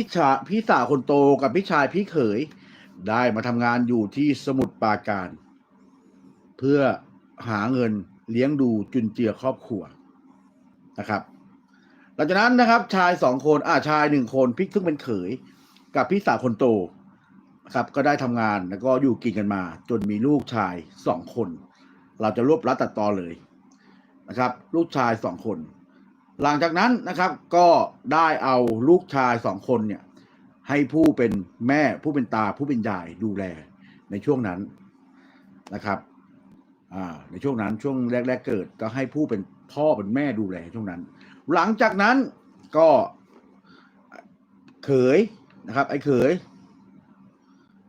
พี่ชาพี่สาวคนโตกับพี่ชายพี่เขย ได้มาทำงานอยู่ที่สมุทรปราการ เพื่อหาเงินเลี้ยงดูจุนเจือครอบครัวนะครับ หลังจากนั้นนะครับ ชายสองคนอ่าชายหนึ่งคนพี่ซึ่งเป็นเขย กับพี่สาวคนโตครับ ก็ได้ทำงานแล้วก็อยู่กินกันมา จนมีลูกชายสองคน เราจะรวบรัดตัดตอนเลยนะครับ ลูกชายสองคน หลังจากนั้นนะครับก็ได้เอาลูกชายสองคนเนี่ยให้ผู้เป็นแม่ผู้เป็นตาผู้เป็นยายดูแลในช่วงนั้นนะครับในช่วงนั้นช่วงแรก ๆ เกิดก็ให้ผู้เป็นพ่อเป็นแม่ดูแลช่วงนั้น หลังจากนั้นก็เขยนะครับ ไอ้เขย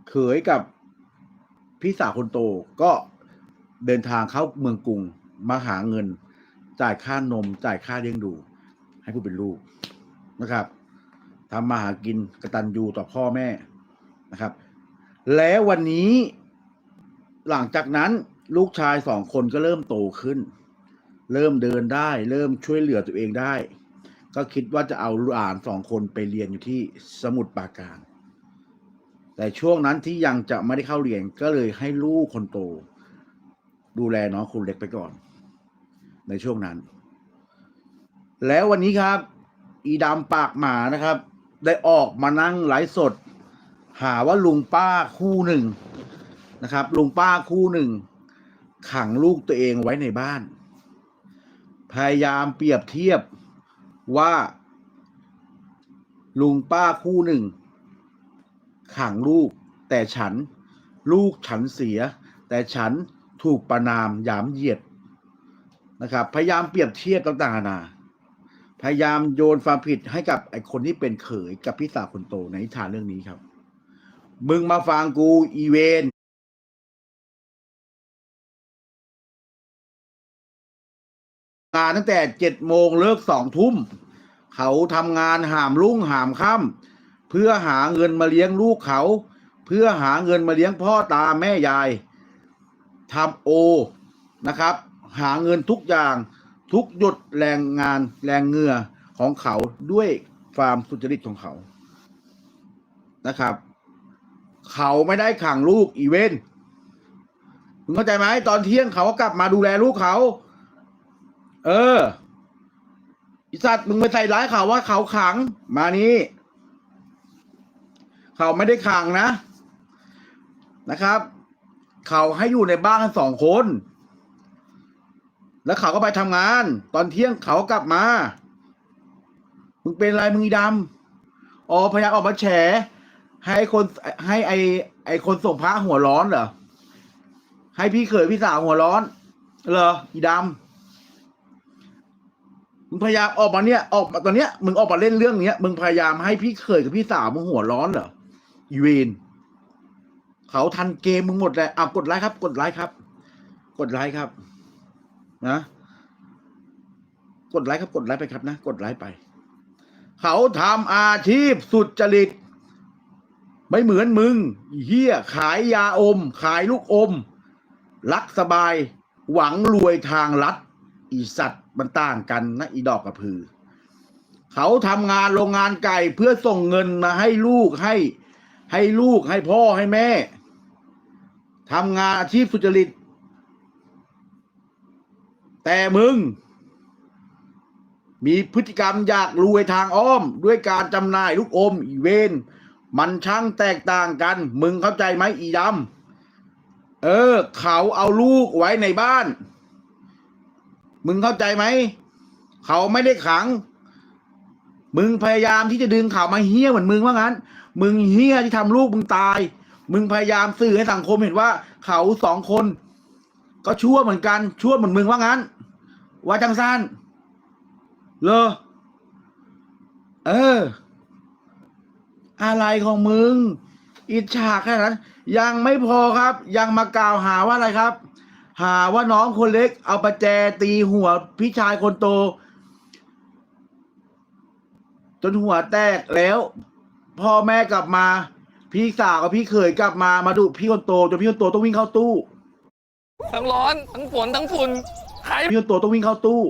เขยกับพี่สาวคนโตก็เดินทางเข้าเมืองกรุงมาหาเงิน จ่ายค่านม จ่ายค่าเลี้ยงดู ให้ผู้เป็นลูกนะครับทำมาหากินกระตัญญูต่อพ่อแม่นะครับ แล้ววันนี้หลังจากนั้นลูกชายสองคนก็เริ่มโตขึ้น เริ่มเดินได้ เริ่มช่วยเหลือตัวเองได้ ก็คิดว่าจะเอาหลานสองคนไปเรียนอยู่ที่สมุทรปราการ แต่ช่วงนั้นที่ยังจะไม่ได้เข้าเรียนก็เลยให้ลูกคนโต ดูแลน้องคนเล็กไปก่อน ในช่วงนั้น แล้ววันนี้ครับ อีดำปากหมานะครับ ได้ออกมานั่งไลฟ์สด หาว่าลุงป้าคู่หนึ่งนะครับ ลุงป้าคู่หนึ่ง ขังลูกตัวเองไว้ในบ้าน พยายามเปรียบเทียบว่า ลุงป้าคู่หนึ่ง ขังลูก แต่ฉัน ลูกฉันเสีย แต่ฉันถูกประนามหยามเหยียด นะครับ พยายามเปรียบเทียบต่างๆนานาพยายามโยนความผิดให้กับไอคนที่เป็นเขยกับพี่สาวคนโตในนิทานเรื่องนี้ครับ มึงมาฟังกูอีเวนงานตั้งแต่เจ็ดโมงเลิกสองทุ่ม เขาทำงานหามรุ่งหามค่ำเพื่อหาเงินมาเลี้ยงลูกเขา เพื่อหาเงินมาเลี้ยงพ่อตาแม่ยายทำโอนะครับ หาเงินทุกอย่างทุกหยดแรงงานแรงเงื่อของเขาด้วยความสุจริตของเขานะครับ เขาไม่ได้ขังลูกอีเวนต์มึงเข้าใจไหมตอนเที่ยงเขาก็กลับมาดูแลลูกเขา เอออิสัตว์มึงไปใส่ร้ายเขาว่าเขาขังมานี้เขาไม่ได้ขังนะนะครับ เขาให้อยู่ในบ้านกันสองคน แล้วเขาก็ไปทำงาน ตอนเที่ยงเขากลับมา มึงเป็นอะไรมึงอีดำอ๋อพยายามออกมาแฉ ให้คนให้ไอไอคนส่งพระหัวร้อนเหรอ ให้พี่เขยพี่สาวหัวร้อน เหรอ อีดำมึงพยายามออกมาเนี่ย ออกมาตอนเนี้ย มึงออกมาเล่นเรื่องเนี้ย มึงพยายามให้พี่เขยกับพี่สาวมึงหัวร้อนเหรออีเวนเขาทันเกมมึงหมดเลยอะกดไลค์ครับ กดไลค์ครับ กดไลค์ครับ นะ กดไลค์ครับ กดไลค์ไปครับนะ กดไลค์ไป เขาทำอาชีพสุดจริต ไม่เหมือนมึงเฮียขายยาอม ขายลูกอม รักสบาย หวังรวยทางลัดอีสัตว์มันต่างกันนะอีดอกกระพือ เขาทำงานโรงงานไก่เพื่อส่งเงินมาให้ลูกให้ ให้ลูกให้พ่อให้แม่ทำงานอาชีพสุจริต แต่มึง มีพฤติกรรมอยากรวยทางอ้อม ด้วยการจำหน่ายลูกอมอีเวนมันช่างแตกต่างกัน มึงเข้าใจไหมอีดำเออ เขาเอาลูกไว้ในบ้าน มึงเข้าใจไหม เขาไม่ได้ขัง มึงพยายามที่จะดึงเขามาเฮี้ยเหมือนมึงว่างั้น มึงเฮี้ยที่ทำลูกมึงตาย มึงพยายามสื่อให้สังคมเห็นว่า เขาสองคน ก็ชั่วเหมือนกันชั่วเหมือนมึงว่างั้น ว่าจังสันเลอเออ อะไรของมึง อิจฉาแค่นั้น ยังไม่พอครับ ยังมากล่าวหาว่าอะไรครับ หาว่าน้องคนเล็ก เอาประแจตีหัวพี่ชายคนโต จนหัวแตกแล้วพ่อแม่กลับมา พี่สาวกับพี่เขยกลับมามาดูพี่คนโตจนพี่คนโตต้องวิ่งเข้าตู้ ทั้งร้อน ทั้งฝนทั้งฝุ่น ใครพี่คนโตต้องวิ่งเข้าตู้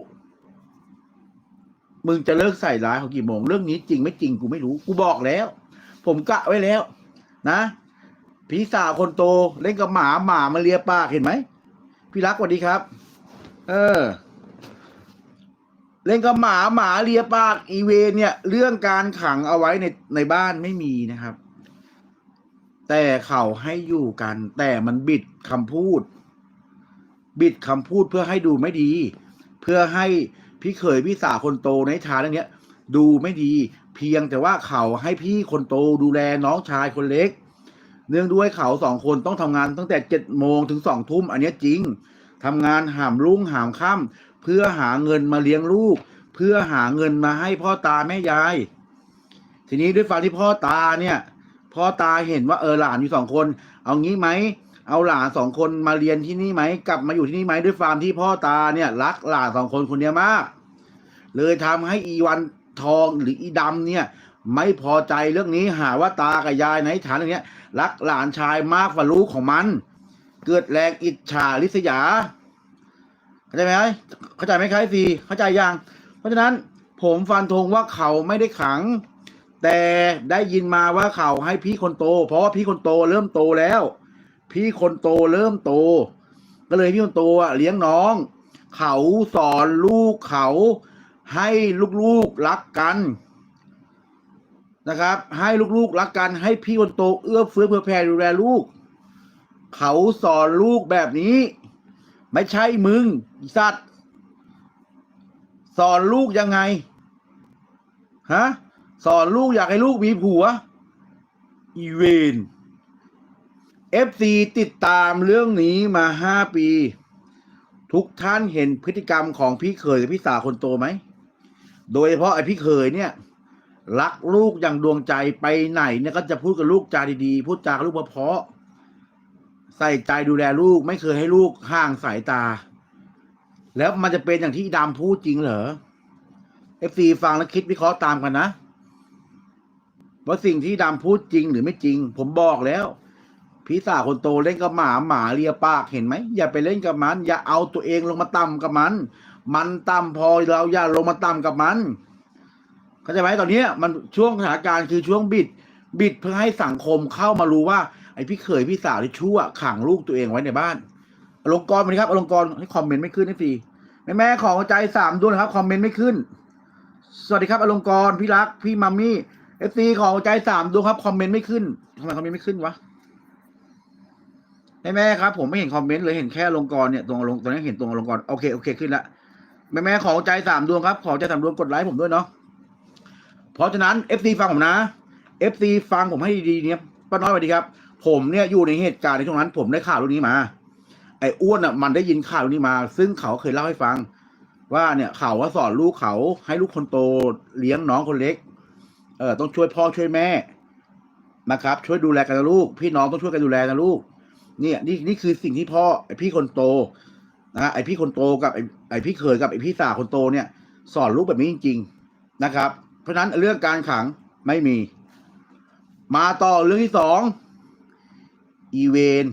มึงจะเลิกใส่ร้ายเขากี่โมง เรื่องนี้จริงไม่จริงกูไม่รู้ กูบอกแล้ว ผมกะไว้แล้ว นะพี่สาวคนโตเล่นกับหมาหมามาเลียปากเห็นไหมพี่รักสวัสดีครับ เออ เล่นกับหมาหมาเลียปากอีเวนเนี่ย เรื่องการขังเอาไว้ในในบ้านไม่มีนะครับ แต่เขาให้อยู่กัน แต่มันบิดคำพูด บิดคำพูดเพื่อให้ดูไม่ดี เพื่อให้พี่เขยพี่สาวคนโตในทาเรื่องนี้ดูไม่ดี เพียงแต่ว่าเขาให้พี่คนโตดูแลน้องชายคนเล็ก เนื่องด้วยเขาสองคนต้องทำงานตั้งแต่เจ็ดโมงถึงสองทุ่มอันนี้จริงทำงานหามรุ่งหามค่ำเพื่อหาเงินมาเลี้ยงลูก เพื่อหาเงินมาให้พ่อตาแม่ยาย ทีนี้ด้วยฟังที่พ่อตาเนี่ยพ่อตาเห็นว่าเออหลานอยู่สองคน เอางี้ไหม เอาหลานสองคนมาเรียนที่นี่ไหมกลับมาอยู่ที่นี่ไหมด้วยความที่พ่อตาเนี่ยรักหลานสองคนคนนี้มาก เลยทำให้อีวันทองหรืออีดำเนี่ย ไม่พอใจเรื่องนี้หาว่าตากับยายในฐานเรื่องเนี้ยรักหลานชายมากกว่าลูกของมัน เกิดแรงอิจฉาริษยาเข้าใจไหมเข้าใจไหมครับสีเข้าใจยังเพราะฉะนั้นผมฟันธงว่าเขาไม่ได้ขัง แต่ได้ยินมาว่าเขาให้พี่คนโต เพราะว่าพี่คนโตเริ่มโตแล้ว พี่คนโตเริ่มโต ก็เลยพี่คนโตอะเลี้ยงน้อง เขาสอนลูกเขาให้ลูกๆรักกันนะครับ ให้ลูกๆรักกันให้พี่คนโตเอื้อเฟื้อเผื่อแผ่ดูแลลูก เขาสอนลูกแบบนี้ ไม่ใช่มึงสัตว์ สอนลูกยังไงฮะสอนลูกอยากให้ลูกมีผัว อีเวน เอฟซีติดตามเรื่องนี้มาห้าปี ทุกท่านเห็นพฤติกรรมของพี่เขยกับพี่สาวคนโตไหม โดยเฉพาะไอ้พี่เขยเนี่ย รักลูกอย่างดวงใจไปไหนเนี่ยก็จะพูดกับลูกจาดีๆ พูดจากับลูกเพาะใส่ใจดูแลลูกไม่เคยให้ลูกห่างสายตา แล้วมันจะเป็นอย่างที่ดำพูดจริงเหรอเอฟซีฟังแล้วคิดวิเคราะห์ตามกันนะว่าสิ่งที่ดำพูดจริงหรือไม่จริง ผมบอกแล้ว พี่สาวคนโตเล่นกับหมาหมาเลียปากเห็นไหมอย่าไปเล่นกับมัน อย่าเอาตัวเองลงมาต่ำกับมัน มันต่ำพอเราอย่าลงมาต่ำกับมันเข้าใจไหมตอนนี้มันช่วงสถานการณ์คือช่วงบิด บิดเพื่อให้สังคมเข้ามารู้ว่า ไอ้พี่เขยพี่สาวที่ชั่วขังลูกตัวเองไว้ในบ้านอลงกรณ์วันนี้ครับอลงกรณ์ให้คอมเมนต์ไม่ขึ้นนะฟีแม่แม่ขอหัวใจสามดวงนะครับคอมเมนต์ไม่ขึ้น สวัสดีครับอลงกรณ์พี่รักพี่มัมมี่เอฟซีขอหัวใจสามดวงครับคอมเมนต์ไม่ขึ้นทำไมคอมเมนต์ไม่ขึ้นวะ แม่แม่ครับผมไม่เห็นคอมเมนต์เลยเห็นแค่ลงกรเนี่ยตรงลงตอนนี้เห็นตรงลงกรโอเคโอเคขึ้นละแม่แม่ขอใจสามดวงครับขอใจสามดวงกดไลค์ผมด้วยเนาะเพราะฉะนั้นเอฟซีฟังผมนะเอฟซีฟังผมให้ดีๆเนี่ยป้าน้อยสวัสดีครับ ผมเนี่ยอยู่ในเหตุการณ์ในช่วงนั้น ผมได้ข่าวเรื่องนี้มา ไอ้อ้วนอะมันได้ยินข่าวเรื่องนี้มา ซึ่งเขาเคยเล่าให้ฟัง ว่าเนี่ยเขาว่าสอนลูกเขาให้ลูกคนโตเลี้ยงน้องคนเล็ก เออต้องช่วยพ่อช่วยแม่นะครับ ช่วยดูแลกันนะลูก พี่น้องต้องช่วยกันดูแลนะลูก เนี่ยนี่นี่คือสิ่งที่พ่อไอพี่คนโตนะไอพี่คนโตกับไอไอพี่เขยกับไอพี่สาวคนโตเนี่ย สอนลูกแบบนี้จริง ๆนะครับ เพราะฉะนั้นเรื่องการขังไม่มี มาต่อเรื่องที่สองอีเวน